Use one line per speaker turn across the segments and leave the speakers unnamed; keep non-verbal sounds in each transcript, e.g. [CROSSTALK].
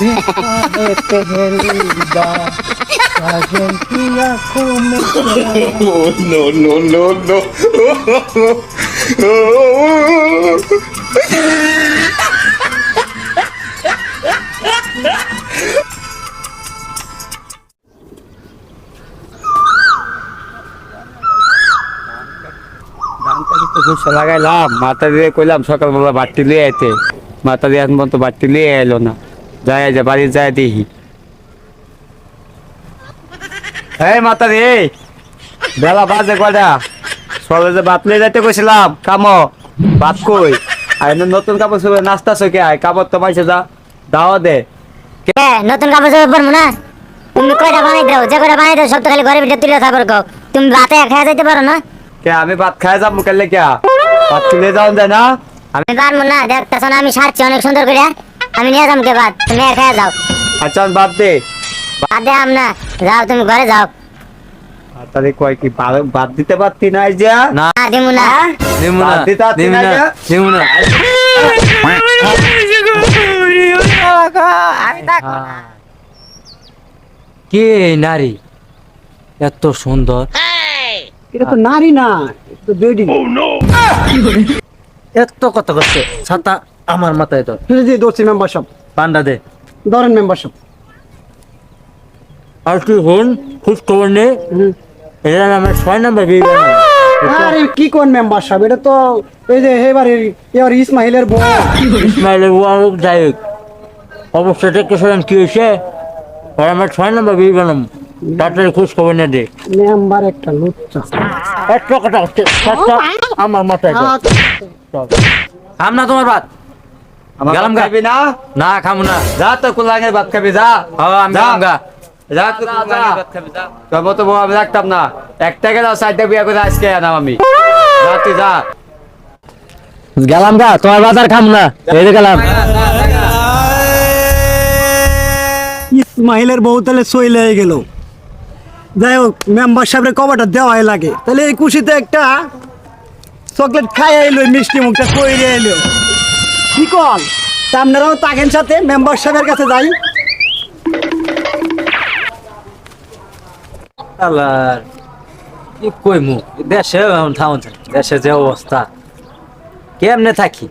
Deja de perderida, la gentilla cometerá. No, no, no, no, no.
শস্য লাগাইলাম, মাথা দিয়ে কইলাম, সকালবেলা বাড়তি লিয়ে আইতে। মাথা দিয়ে এখন পর্যন্ত বাড়তি লিয়ে এলো না। যাই যা বাড়ি যাই দেখি। এই মাথা দিয়ে, বেলা বাজে কয়টা? সকালে যে ভাত নিয়ে যাইতে কইছিলাম, কামো ভাত কই? আর নতুন কাপড় চোপড় নাস্তা চকে আয়, কাপড় তো পাইছে, যা দাওয়া দে।
নতুন কাপড় চোপড় পরবো না? তুমি কয়টা বানাই দাও? যে কয়টা বানাই দাও, সব তো খালি ঘরের ভিতরে তুলে থাকো তুমি ভাতে খেয়ে যাইতে পারো না?
কে আমি ভাত খাই যাব কেলে কে ভাত তুলে যাওয়া যায় না আমি
পারব না দেখতেছো না আমি সারছি অনেক সুন্দর করে। আমি নিয়ে যাম কে ভাত তুমি আর খেয়ে যাও।
আচ্ছা ভাত দে।
ভাত দে আম না যাও তুমি ঘরে যাও।
তাহলে কয় কি দিতে পারতি না এই যে?
না।
দিমু না।
নিমু না।
বাদ দিতে পারতি না?
নিমু না। কে নারী? এত সুন্দর।
এটা তো নারী না তো বেডি।
এত কথা করছে ছাতা আমার মাথায় তো
মেম্বারশিপ
পান্ডা দে।
ধরেন মেম্বারশিপ
আর তুই হন খোঁজ খবর এটা আমার ছয় নাম্বার বিয়ে।
আরে কি কোন মেম্বারশিপ এটা তো এই যে এবারে এবার ইসমাইলের বউ।
ইসমাইলের বউ যাই হোক। শোনেন কি হয়েছে। আর আমার ছয় নাম্বার বিয়ে বানাবো তাড়াতাড়ি খোঁজ খবর না দে।
মেম্বার একটা লুচ্চা।
হচ্ছে ছাতা আমার মাথায় তো খাম না তোমার ভাত? গেলাম
খাবি না?
না খামু না।
যা তো কুলাঙ্গে ভাত খাবি যা।
ও আমি
যা।
গেলাম গা।
যা তো কুলাঙ্গে ভাত খাবি যা। তবে তো বউ আমি রাখতাম না। এক দাও বিয়ে করে আজকে আনাম আমি। যা তুই যা।
গেলাম গা তোমার বাজার খাম না। এই গেলাম।
ইসমাইলের বউ তাহলে সই লেগে গেল। যাই হোক মেম্বার সাহেবের কবাটা দেওয়াই লাগে। তাহলে এই খুশিতে একটা চকলেট খাই আইলো মিষ্টি মুখটা কইরে এলো। কি কল? তা আপনারাও তাকেন সাথে মেম্বার সাহেবের কাছে যাই।
কি কইমু? দেশে থাউন দেশে যে অবস্থা। কেমনে থাকি?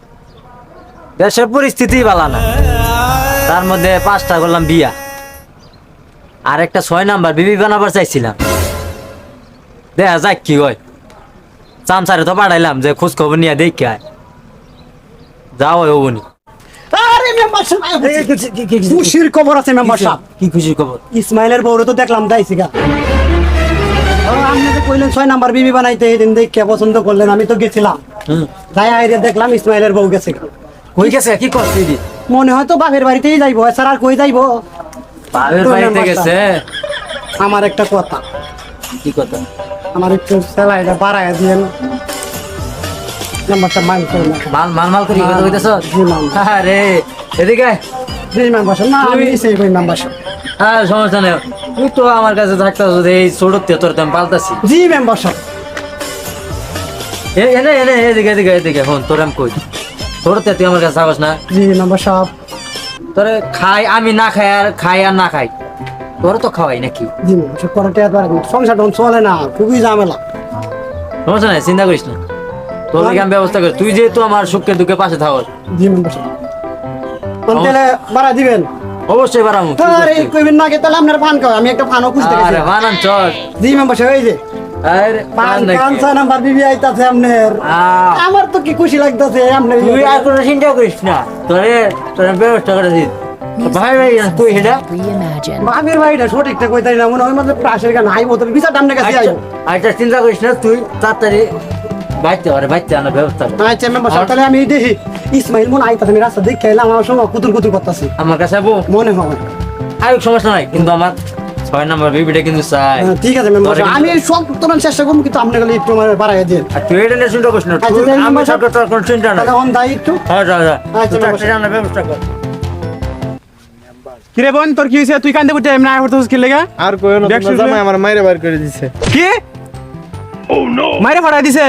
দেশের পরিস্থিতি ভালো না। তার মধ্যে পাঁচটা করলাম বিয়া। আর একটা ছয় নাম্বার বিবি বানাবার চাইছিলাম। দেখা যাক কি হয়। চামচারে তো পাঠাইলাম যে খোঁজ খবর নিয়ে দেখি যাও হবনি
খুশির খবর আছে মেম্বার সাহেব।
কি খুশি খবর?
ইসমাইলের বউরে তো দেখলাম দাইছি গা। আপনি তো কইলেন ছয় নাম্বার বিবি বানাইতে এই দিন দেখে পছন্দ করলেন আমি তো গেছিলাম।
হুম।
যাই আইরে দেখলাম ইসমাইলের বউ গেছে
কই গেছে? কি করছি
মনে হয় তো বাপের বাড়িতেই যাইবো স্যার আর কই যাইবো?
বাড়িতে গেছে?
আমার একটা কথা।
কি কথা?
আমার একটু স্যালাইটা বাড়ায় দিয়েন। নাম্বারটা করে
মাল মাল মাল করি কথা
জি, মাল।
আরে এদিকে
জি মেম্বার না আমি সেই কই মেম্বার
হ্যাঁ সমস্যা নেই। তুই তো আমার কাছে থাকতে এই ছোট তোর তো আমি পাল্টাছি
জি মেম্বার
এনে এনে এদিকে এদিকে এদিকে হন তোর আমি কই? ছোট তুই আমার কাছে থাকস না?
জি মেম্বার সাহেব
তোরে খাই আমি না খাই আর খাই আর না খাই। তোর তো খাওয়াই নাকি?
জি আর সংসার তখন চলে না খুবই ঝামেলা।
সমস্যা নাই চিন্তা করিস না। তোর আমি ব্যবস্থা করি। তুই যেহেতু আমার সুখে দুঃখে পাশে থাকস।
জি তাহলে বাড়া দিবেন?
অবশ্যই বাড়ামু কি
আরে? কইবেন না গে তাহলে আপনার পান খাও আমি একটা পানও খুঁজতে গেছি।
আরে বানান চল
জি মেম্বার সাহেব এই যে।
আরে
আমার তো কি খুশি লাগতেছে আপনার
তুই আর কোনো চিন্তা করিস না। তোরে তোর ব্যবস্থা করে দিস ভাই ভাই তুই
সঠিকটা না মনে হয় মানে প্রাসের গান বিচার কাছে আইবো?
আচ্ছা চিন্তা করিস না তুই তাড়াতাড়ি বাইতে পারে বাইতে আনার ব্যবস্থা
আচ্ছা মেম্বার সাহেব তাহলে আমি দেখি। ইসমাইল মনে আইতাছে আমি রাস্তা দেখে এলাম আমার সঙ্গে কুতুর কুতুর করতেছি।
আমার কাছে আবু।
মনে হয়।
আয়ুক সমস্যা নাই কিন্তু আমার ছয় নম্বর বিবিটা কিন্তু চাই।
হ্যাঁ, ঠিক আছে মেম্বার আমি সব তোমার চেষ্টা করব কিন্তু একটু আমার বাড়াই দিয়ে
আর তুই এটা নিয়ে চিন্তা করিস না
আচ্ছা,
তুই আমার সাথে তোর কোনো চিন্তা
অন দায়ী একটু।
হ্যাঁ যা যা।
আচ্ছা,
তুই
member
তাড়াতাড়ি আনার ব্যবস্থা কর।
কিরে বোন তোর কি হয়েছে? তুই কান্দে বুঝতে এমনি করতেছিস কি লেগে।
আর কইও না
দেখ
তোমার
শুরু
জামাই। আমার মাইরে বার করে দিছে।
কি? মাইরে ফাড়াই দিছে?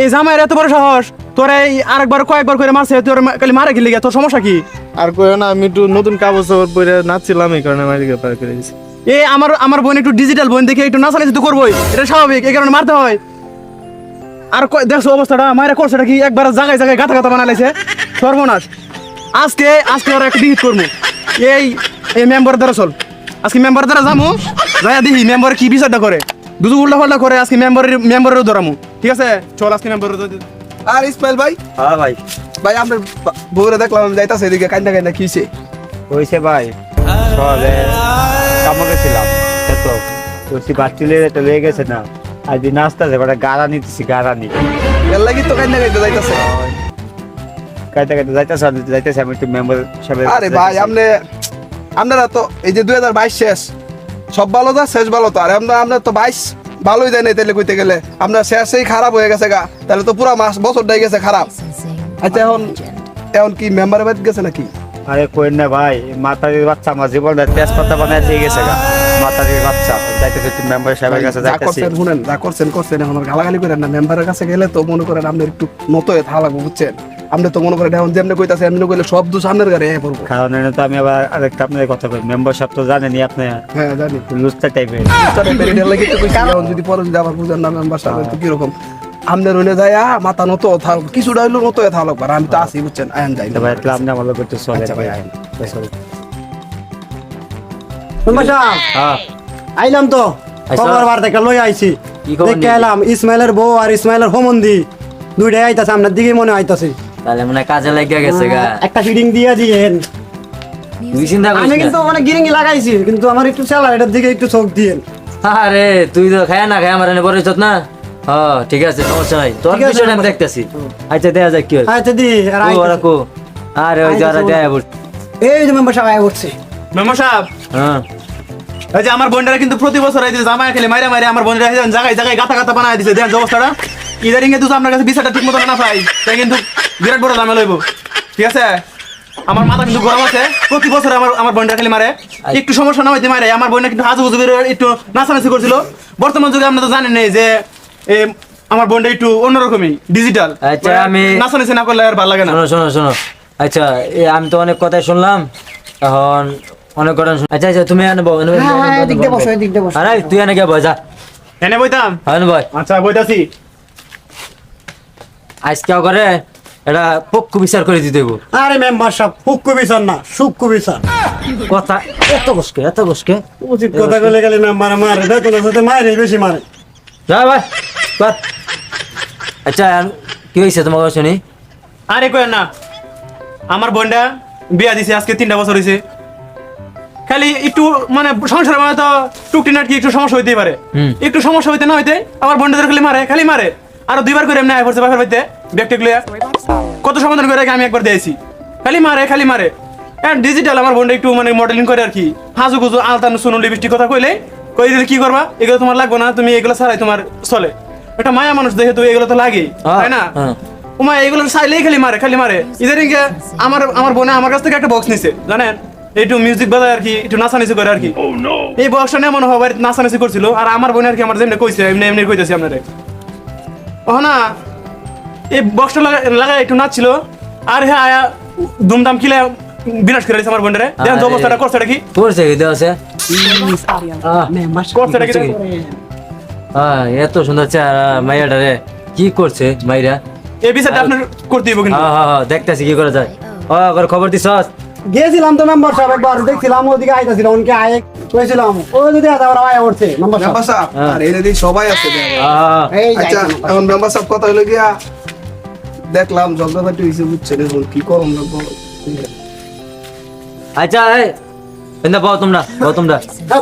এই জামাইয়ের এত বড় সাহস তোর এই আরেকবার কয়েকবার করে মারছে তোর খালি মারে কি লেগে? তোর সমস্যা কি?
আর কইও না আমি একটু নতুন চাপড় পরে নাচছিলাম এই কারণে মাইরে বার করে দিছে।
এ আমার আমার বোন একটু ডিজিটাল বোন দেখে একটু নাচানাচি তো করবোই। এটা স্বাভাবিক এই কারণে মারতে হয়। আর কয়- দেখছ অবস্থাটা? মায়েরা করছে কি? একবার জায়গায় জায়গায় গাথা গাথা বানালাইছে সর্বনাশ। আজকে আজকে ওরা একটা বিহিত করব এই এই মেম্বার দ্বারা চল। আজকে মেম্বার দ্বারা যাব যাই দেখি মেম্বার কি বিচারটা করে। দুদু উল্টা পাল্টা করে আজকে মেম্বারের মেম্বারেরও ধরামু। ঠিক আছে? চল আজকে মেম্বারের
আর ইসমাইল ভাই?
হ্যাঁ ভাই।
ভাই আপনার বউরে দেখলাম আমি যাইতাছে এদিকে কান্দা কান্দা কিছে
হয়েছে ভাই শহরে কামে গেছিলাম এত। বলছি বাচ্চি লেগে তো লেগে গেছে না। আজ দিন আছে ওটা গাড়া নিতেছি গাড়া নি।
এর লাগি তো কান্দা কান্দা যাইতাছে।
কাইতে কাইতে যাইতেছে আমি যাইতেছি আমি একটু মেম্বার সাহেব
আরে ভাই আপনি আপনারা তো এই যে দুই হাজার বাইশ শেষ সব ভালো যা শেষ ভালো তো। আর আমরা আপনার তো বাইশ ভালোই যায় না তাহলে কইতে গেলে। আপনার শেষেই খারাপ হয়ে গেছে গা। তাহলে তো পুরা মাস বছরটাই গেছে খারাপ। আচ্ছা এখন এখন কি মেম্বারের বাড়ি গেছে নাকি?
আরে কই না ভাই মাতারির বাচ্চা আমার জীবনটা তেজপাতা বানায় দিয়ে গেছে গা। মাতারির বাচ্চা যাইতেছি একটু মেম্বার সাহেবের কাছে যাইতেছি।
করছেন শুনেন যা করছেন করছেন এখন আর গালাগালি করেন না। মেম্বারের কাছে গেলে তো মনে করেন আপনার একটু নত হয়ে থাকা লাগবে বুঝছেন? আপনি তো মনে করেন এখন যেমনি কইতাছে এমনি কইলে সব দোষ আপনার গাড়ি হয়ে পড়ব।
কারণ এনে তো আমি আবার আরেকটা আপনার কথা কই মেম্বার সাহেব তো জানেনি আপনি।
হ্যাঁ জানি।
লুস্তা টাইপের
তাহলে পেরিডের লাগি তো কইছি যদি পরে যদি আবার বুঝেন না মেম্বার সাহেব তো কীরকম? আমনের হইলে যায় মাথা নত থাক কিছুটা হইল নত হয়ে থাকা আমি তো আসি বুঝছেন? আয়ান যাই।
ভাই তাহলে আপনি আমার লোক একটু চলে
আচ্ছা ভাই।
মেম্বার সাহেব
হ্যাঁ।
আইলাম তো। খবর বার লই আইছি। দেখে এলাম ইসমাইলের বউ আর ইসমাইলের হোমন্দি দুইটাই আইতাছে আপনার দিকে মনে আইতাছে।
তাহলে মনে হয় কাজে লাগিয়া গেছে গা।
একটা ফিটিং দিয়ে দিয়েন
তুই চিন্তা
আমি কিন্তু মানে গিরিঙ্গি লাগাইছি কিন্তু আমার একটু স্যালারিটার দিকে একটু চোখ দিয়েন
আরে তুই তো খায় না খায় আমার এনে বড় না। হ্যাঁ ঠিক আছে সমস্যা নাই। তোর আমি
আমার-
দেখতেছি। আচ্ছা দেখা যাক কি হয়।
আচ্ছা দি আর
ও, ওরা কো আরে ওই যারা দেয়
বলো। এই যে মেম্বার সাহেব
মেম্বার সাহেব
হ্যাঁ।
এই যে আমার বোনরা কিন্তু প্রতি বছর এই যে জামাই খেলে মাইরা মাইরা আমার বোনরা এই জায়গায় জায়গায় গাথা গাথা বানায় দিছে। দেখেন অবস্থাটা। ইদারিং এ দুটো আপনার কাছে বিচারটা ঠিক মতো না পাই। তাই কিন্তু বিরাট বড় দামে লইব ঠিক আছে? আমার মাথা কিন্তু গরম আছে। প্রতি বছর আমার আমার বোনরা খালি মারে। একটু সমস্যা না হইতে মারে। আমার বোনরা কিন্তু হাজু হুজু করে একটু নাচানাচি করছিল। বর্তমান যুগে আপনারা তো জানেন যে আমার বোনটা একটু অন্যরকমই ডিজিটাল
আচ্ছা, আমি-
নাচানাচি না করলে আর ভালো লাগে না।
শোনো শোনো শোনো। আচ্ছা আমি তো অনেক কথাই শুনলাম। এখন অনেক কথা শুন আচ্ছা আচ্ছা তুমি এনে বল এনে
হ্যাঁ, হ্যাঁ,
এনে
এদিক দিয়ে। বসো, এদিক দিয়ে বসো।
আরে তুই এনে কে যা।
এনে বইতাম?
হ্যাঁ বল
আচ্ছা বইতাছি।
আজকে করে এটা পক্ষ বিচার করে দিতে হইব।
আরে মেম্বার সাহেব হুক্কু বিচার না সুক্কু বিচার।
কথা এত বসকে এত বসকে
উচিত কথা বলে গেলে মেম্বার মারে বেতনের সাথে মারে বেশি মারে।
যা ভাই। আচ্ছা আর কি হয়েছে তোমার শুনি
আরে কই না আমার বোনটা বিয়া দিছে আজকে তিনটা বছর হয়েছে খালি একটু মানে সংসারের মানে তো টুকটি নাটকি একটু সমস্যা হইতেই পারে। একটু সমস্যা হইতে না হইতে আমার বোনটাদের খালি মারে খালি মারে। আর দুইবার করে এমনি আয় পড়ছে বাপের বাড়িতে গুলিয়া কত সমাধান করে আমি একবার দিয়েছি। খালি মারে খালি মারে। ডিজিটাল আমার বোনটা একটু মানে মডেলিং করে আর কি। হাজু গুজু আলতান শুনুন লিপস্টিক কথা কইলে কই দিলে কি করবা? এগুলো তোমার লাগবে না তুমি এগুলো ছাড়াই তোমার চলে। এটা মায়া মানুষ দেখে তো এগুলো তো লাগেই তাই না?
হ্যাঁ।
ওমা এগুলো চাইলেই খালি মারে খালি মারে। ইদারিং আমার আমার বোনে আমার কাছ থেকে একটা বক্স নিছে জানেন? একটু মিউজিক বাজায় আর কি একটু নাচানাচি করে আর কি। এই বক্সটা নিয়ে মনে হয় বাড়িতে নাচানাচি করছিল আর আমার বোনে আর কি আমার যেমনি কইছে এমনি এমনি কইতেছি আপনারে। ও না এই বক্সটা লাগাই একটু নাচছিল আর হ্যাঁ আয়া দুমদাম কিলে বিনাশ করে আমার বোনটারে। দেখেন তো অবস্থাটা করছে কি?
করছে কি দেওয়া আছে?
করছে কি?
আহ, এত সুন্দর চেহারা মাইয়াটা রে। কি করছে মাইরা?
এই বিষয়টা আপনার করতে দিব কিন্তু।
হ্যাঁ হ্যাঁ হ্যাঁ দেখতেছি কি করা যায়। ও করে খবর দিছ
গেছিলাম তো মেম্বার সাহেব একবার দেখছিলাম ওদিকে আইতাছিল উনকে আয়ে কইছিলাম ও যদি আছে আবার আয়া উঠছে মেম্বার সাহেব
আর সবাই আছে
এই
আচ্ছা এখন মেম্বার সাহেব কথা হলো গিয়া দেখলাম জলদাবাটি হয়েছে বুঝছেন এখন কি করম লাগবো
আচ্ছা তোমরা তোমরা।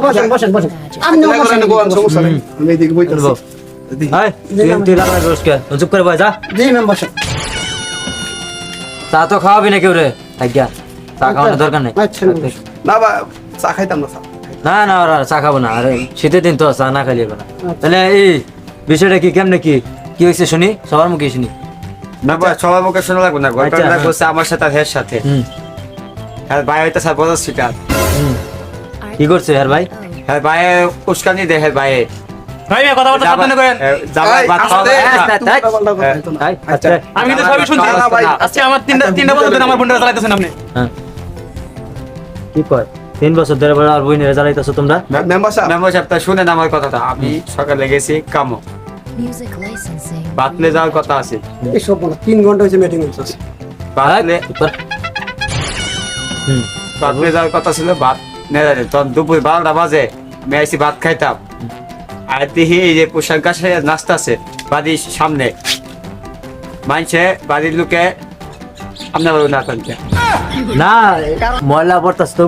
বসেন বসেন বসেন। আপনি
দেখা
বসেন
সমস্যা নেই। আমি এদিকে
চুপ করে যা।
জি
চা তো খাওয়াবি না কেউ রে। থাকিয়া চা খাওয়ানোর দরকার নেই।
আচ্ছা,
না বা চা খাইতাম না চা
না না ওরা চা খাব না। আরে শীতের দিন তো চা না খালি না। তাহলে এই বিষয়টা কি কেমনে কি? কি হয়েছে শুনি? সবার মুখে শুনি।
মেম্বার সবার মুখে শোনা লাগবে না।
আচ্ছা,
ঘটনাটা
হ্যাঁ।
করছে আমার সাথে আর সাথে।
হুম।
হ্যাঁ ভাই স্যার বড় শিকার।
কি করছে আর ভাই?
হ্যাঁ ভাই উস্কানি দে হ্যাঁ ভাই।
ভাই ভাই কথা বলতে সাবধানে করেন।
জামাই বাদ
আসতে,
খাওয়া-
এই,
হ্যাঁ,
এই, আচ্ছা।
আমি কিন্তু সবই শুনছি।
না, না, ভাই।
আজকে আমার তিনটা তিনটা বছর ধরে আমার বোনটা চালাইতেছেন আপনি।
হ্যাঁ। কি কয়? তিন বছর ধরে বড় আর বইনের তোমরা?
মেম্বার সাহেব।
মেম্বার সাহেব তা শুনেন আমার কথাটা। আমি সকালে গেছি কামো. বাতলে যাওয়ার কথা আছে।
এসব বলো তিন ঘণ্টা হয়েছে মিটিং হচ্ছে।
বাতলে
হুম।
বাতলে যাওয়ার কথা ছিল ভাত জানি তখন দুপুর বারোটা বাজে আইসি ভাত খাইতাম। আর দেখি এই যে পোশাক গাছে নাস্তা আছে বাড়ির সামনে। মানছে বাড়ির লোকে আপনার না
ময়লা তো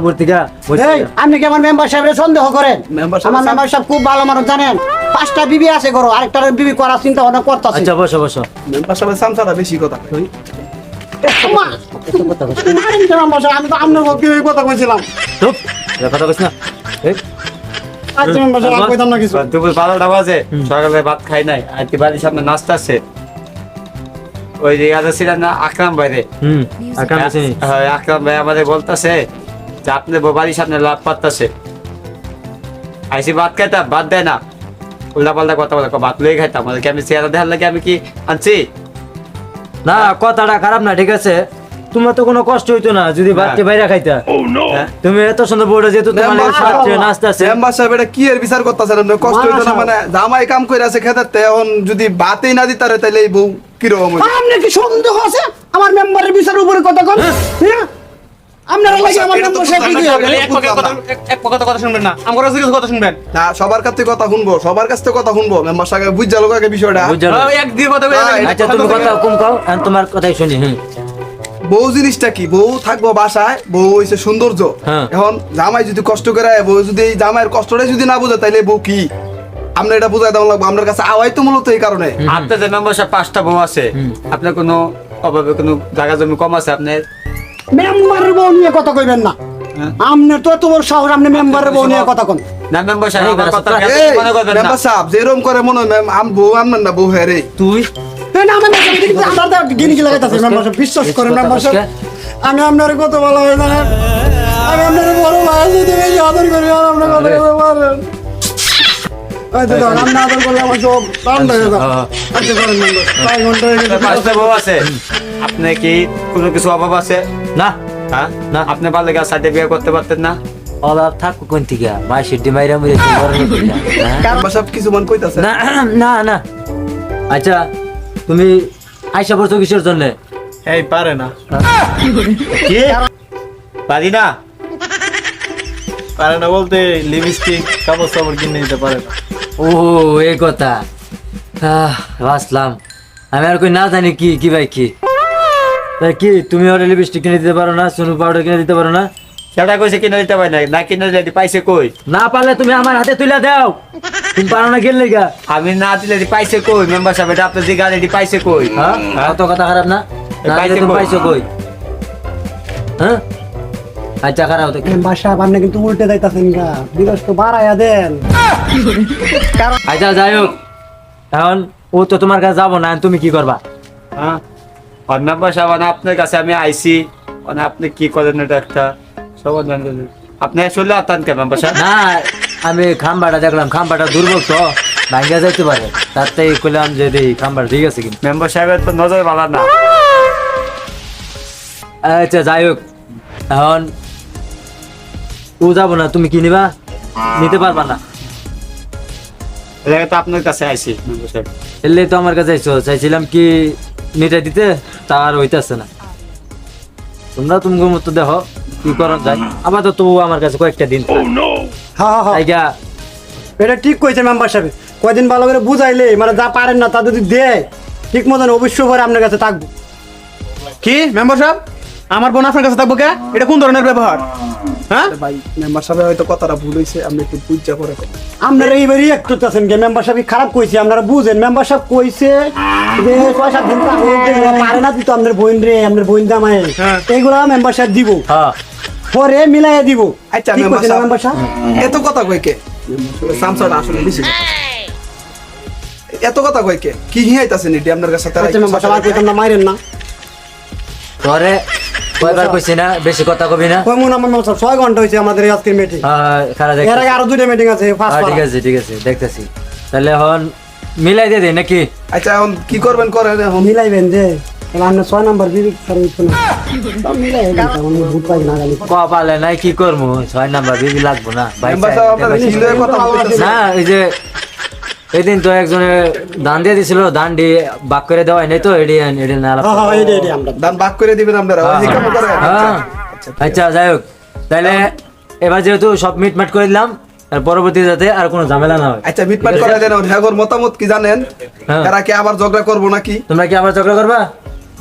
আপনি কি আমার মেম্বার সাহেবের সন্দেহ করেন?
মেম্বার সাহেব
আমার মেম্বার সাহেব খুব ভালো মানুষ জানেন? পাঁচটা বিবি আছে করো আরেকটা বিবি করার চিন্তা ভাবনা করতেছি।
আচ্ছা বসো বসো।
মেম্বার সাহেবের সামসাটা বেশি কথা।
আচ্ছা
হ্যাঁ, ভাই যে পাত্তাছে আইসি ভাত খাইতাম ভাত দেয় না উল্টা পাল্টা কথা বলে ভাত লয়ে খাইতাম চেহারা লাগে আমি কি আনছি
না কথাটা খারাপ না ঠিক আছে? তোমার তো কোনো কষ্ট হইতো না যদি বাচ্চা বাইরে খাইতা।
হ্যাঁ?
তুমি এত সুন্দর বড় যেহেতু তোমার সাথে আছে
মেম্বার সাহেব এটা কি এর বিচার করতেছেন? আপনি কষ্ট হইতো না মানে জামাই কাম কইরা আছে খেতে এখন যদি বাতেই না দিতারে তাইলে এই বউ কীরকম হইতো?
আপনার কি সন্দেহ আছে? আমার মেম্বারের বিচার উপরে কথা কন। হ্যাঁ? আপনারা লাগে আমার
এটা তো
মেম্বার সাহেব
বুঝলাম না,
কি
খালি এক কথা এক- এক পক্ষের কথা শুনবেন না। আমার সিরিয়াস কথা শুনবেন।
না সবার কাছ থেকে কথা শুনব সবার কাছ থেকে কথা শুনব। মেম্বার সাহেব বুঝা আগে বিষয়টা।
এক দিয়ে কথা
আচ্ছা তুমি কথা কম খাও তোমার কথাই শুনি হুম।
বউ জিনিসটা কি? বউ থাকব বাসায় বউ হইছে সৌন্দর্য।
হ্যাঁ।
এখন জামাই যদি কষ্ট করে বউ যদি এই জামাইয়ের কষ্টটা যদি না বুঝে তাইলে বউ কি? আমরা এটা বুঝাই দেওয়া লাগবো। আপনার কাছে আওয়াই তো মূলত এই কারণে।
আপনার যে মেম্বার সাহেব পাঁচটা বউ আছে। আপনার কোনো অভাবে কোনো জায়গা জমি কম আছে? আপনার
মেম্বারের বউ নিয়ে কথা কইবেন না। আপনি তো এত বড় শহর আপনি মেম্বারের বউ নিয়ে কথা কোন।
করে হয় ম্যাম আম বউ আনবেন না বউ হ্যাঁ রে।
তুই?
এই না, আমার মেম্বার সাহেব কিন্তু আমার তো গিনি কি লাগাইতাছে মেম্বার সাহেব? বিশ্বাস করেন মেম্বার সাহেব। আমি আপনার কত ভালো হয়ে জানেন? আমি আপনার বড় ভাই যদি বেশি আদর করি আর আপনার কথা বলতে পারেন এই তো ধর, আপনি আদর করলে আমার সব ঠান্ডা হয়ে যায়। আচ্ছা। করেন মেম্বার চার ঘণ্টা হয়ে গেছে।
পাঁচটা বউ আছে। আপনি কি কোনো কিছু অভাব আছে?
না।
হ্যাঁ
না।
আপনি ভালো লেগে সাইডে বিয়ে করতে পারতেন না?
অভাব থাকো কোন থেকে? লোক হইলা, [LAUGHS] হ্যাঁ?
মেম্বার সাহেব কিছু মন কইতাছে।
না [CLEARS THROAT] না না। আচ্ছা তুমি আইসা পড়ছো কিসের জন্য?
এই পারে না।
কি? পারি না?
পারে না বলতে লিপস্টিক কাপড় সাপড় কিনে দিতে পারে না।
ও এই কথা। আহ, বাঁচলাম। আমি আর কই না জানি কি কি ভাই কি। কি তুমি ওর লিপস্টিক কিনে দিতে পারো না সুনু পাউডার কিনে দিতে পারো না?
সেটা কইছে কিনে দিতে পারি না না কিনে দিলে পাইছে কই?
না পারলে তুমি আমার হাতে তুলে দাও। তুমি পারো না গেলে গা।
আমি না দিলে দি পাইছে কই? মেম্বার সাহেব এটা আপনার যে গাড়ি পাইছে কই?
হ্যাঁ? অত কথা খারাপ না? না
পাইছে
দিলে? পাইছো কই? হ্যাঁ? আচ্ছা খারাপ তো
মেম্বার সাহেব আপনি কিন্তু উল্টে যাইতাছেন গা। বিরস তো বাড়াইয়া দেন।
আচ্ছা যাই হোক। এখন ও তো তোমার কাছে যাব না তুমি কি করবা?
হ্যাঁ? আর সাহেব আপনার কাছে আমি আইছি। মানে আপনি কি করেন এটা একটা সমাধান করুন। আপনি চলে আতান কে মেম্বার সাহেব
না আমি খাম্বাটা দেখলাম খাম্বাটা দুর্বল তো ভাঙ্গা যাইতে পারে। তার তাই কইলাম যে এই খাম্বার ঠিক আছে কিন্তু
মেম্বার সাহেবের তো নজর ভালো না।
আচ্ছা যাই হোক। এখন ও যাব না তুমি কি নিবা? নিতে পারবা না।
এটা তো আপনার কাছে আইছি মেম্বার সাহেব।
এলে তো আমার কাছে আইসো চাইছিলাম কি মিটাই দিতে তা আর হইতেছে না। তোমরা তুমি মতো দেখো কি করা যায়। আবার তো তবু আমার কাছে কয়েকটা দিন।
হ্যাঁ হ্যাঁ
তাইগা
এটা ঠিক কইছে মেম্বার সাহেব। কয়দিন ভালো করে বুঝাইলে মানে যা পারেন না তা যদি দেয় ঠিক মতন অবশ্যই পরে আপনার কাছে থাকব।
কি মেম্বার সাহেব? আমার বোন আপনার কাছে থাকব কে? এটা কোন ধরনের ব্যবহার? হ্যাঁ?
ভাই মেম্বার সাহেব হয়তো কথাটা ভুল আপনি একটু বুঝা করে
আপনারা এইবারই একটু আছেন গে মেম্বার সাহেব খারাপ কইছে? আপনারা বুঝেন মেম্বার সাহেব কইছে যে ছয় সাত দিন পারে না দিত আপনার বোন রে আপনার বোন জামাই। এইগুলা মেম্বার সাহেব দিব।
হ্যাঁ।
পরে মিলাইয়া দিব।
আচ্ছা মেম্বার সাহেব?
মেম্বার
এত কথা কই কে? সামসাটা আসলে বেশি এত কথা কই কে? কি হিয়াইতাছেন এটি আপনার কাছে? তারা
আচ্ছা মেম্বার সাহেব আর কইতাম না মাইরেন না।
তোরে কয়বার কইছি না? বেশি কথা কবি না?
কই মন আমার ছয় ঘণ্টা হয়েছে আমাদের আজকের মিটিং
হ্যাঁ খারাপ
এর আগে আরও দুইটা মিটিং আছে ফার্স্ট
হ্যাঁ ঠিক আছে ঠিক আছে দেখতেছি। তাহলে এখন মিলাই দিয়ে দিই নাকি?
আচ্ছা এখন কি করবেন? করেন এখন।
মিলাইবেন আমরা ছয় নাম্বার বিবি কারণ ইচ্ছু না সব মিলাই ভূত পাই না জানি
ক নাই কি করব? ছয় নাম্বার বিবি লাগবো না
কথা
না এই যে এদিন তো একজনে দান দিয়ে দিছিল দানটি বাক করে দেওয়া নাই তো এডি এডি না আলাপ
হ্যাঁ হ্যাঁ এই এই আমরা
দান ভাগ করে দিবেন আপনারা ওই কাম করেন
হ্যাঁ আচ্ছা যাই হোক। তাহলে এবার যেহেতু সব মিটমাট করে দিলাম আর পরবর্তী যাতে আর কোনো ঝামেলা না হয়।
আচ্ছা মিটমাট করে দেন ওর মতামত কি জানেন?
হ্যাঁ।
এরা কি আবার ঝগড়া করব নাকি?
তোমরা কি আবার ঝগড়া করবা?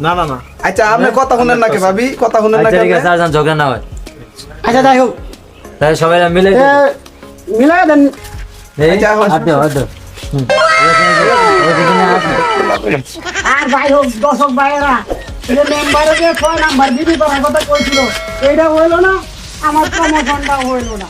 না না না।
আচ্ছা আপনি কথা শুনেন নাকি ভাবি? কথা শুনেন
আচ্ছা
নাকি
ঠিক আছে আর যেন ঝগড়া না হয়।
আচ্ছা যাই হোক।
তাহলে সবাই মিলে
মিলাই দেন।
এই
আচ্ছা,
আর যাই হোক, দর্শক ভাইয়েরা যে মেম্বারে যে ছয় নাম্বার বিবি করার কথা কইছিল, এইটা হইল না, আমার প্রমোশনটা হইল না।